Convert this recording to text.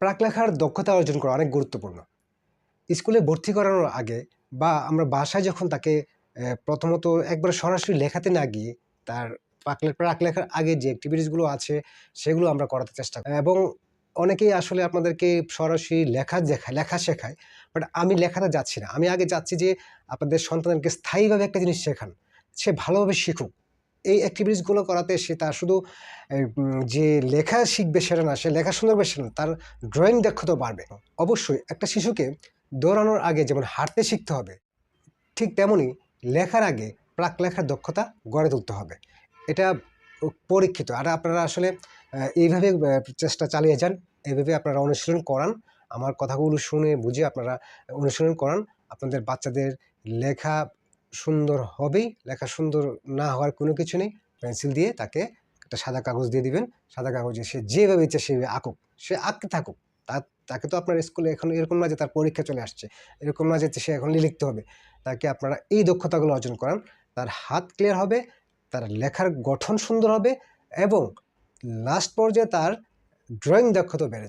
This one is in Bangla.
প্রাক লেখার দক্ষতা অর্জন করা অনেক গুরুত্বপূর্ণ। স্কুলে ভর্তি করানোর আগে বা আমরা বাসায় যখন তাকে প্রথমত একবার সরাসরি লেখাতে না গিয়ে তার প্রাক লে- প্রাক লেখার আগে যে অ্যাক্টিভিটিসগুলো আছে সেগুলো আমরা করাতে চেষ্টা করি। এবং অনেকেই আসলে আপনাদেরকে সরাসরি লেখা দেখায় লেখা শেখায় বাট আমি লেখাতে যাচ্ছি না। আমি আগে যাচ্ছি যে আপনাদের সন্তানকে স্থায়ীভাবে একটা জিনিস শেখান। সে ভালোভাবে শিখুক। এই অ্যাক্টিভিটিসগুলো করাতে সে তার শুধু যে লেখা শিখবে সেটা না, সে লেখা সুন্দরভাবে সেটা না, তার ড্রয়িং দক্ষতা বাড়বে। অবশ্যই একটা শিশুকে দৌড়ানোর আগে যেমন হাঁটতে শিখতে হবে, ঠিক তেমনি লেখার আগে প্রাক লেখার দক্ষতা গড়ে তুলতে হবে। এটা পরীক্ষিত। আর আপনারা আসলে এইভাবে চেষ্টা চালিয়ে যান এইভাবে আপনারা অনুশীলন করান, আমার কথাগুলো শুনে বুঝে আপনারা অনুশীলন করান, আপনাদের বাচ্চাদের লেখা সুন্দর হবেই, লেখা সুন্দর না হওয়ার কোনো কিছু নেই। পেন্সিল দিয়ে তাকে একটা সাদা কাগজ দিয়ে দিবেন। সাদা কাগজে সে যেভাবে ইচ্ছে সেভাবে আঁকুক। সে আঁকতে থাকুক। তা- তাকে তো আপনার স্কুলে এখন এরকম না যে তার পরীক্ষা চলে আসছে। এরকম না যে সে এখন লিখতে হবে। তাকে আপনারা এই দক্ষতাগুলো অর্জন করান। তার হাত ক্লিয়ার হবে, তার লেখার গঠন সুন্দর হবে এবং লাস্ট পর্যায়ে তার ড্রয়িং দক্ষতা বেড়ে যাবে।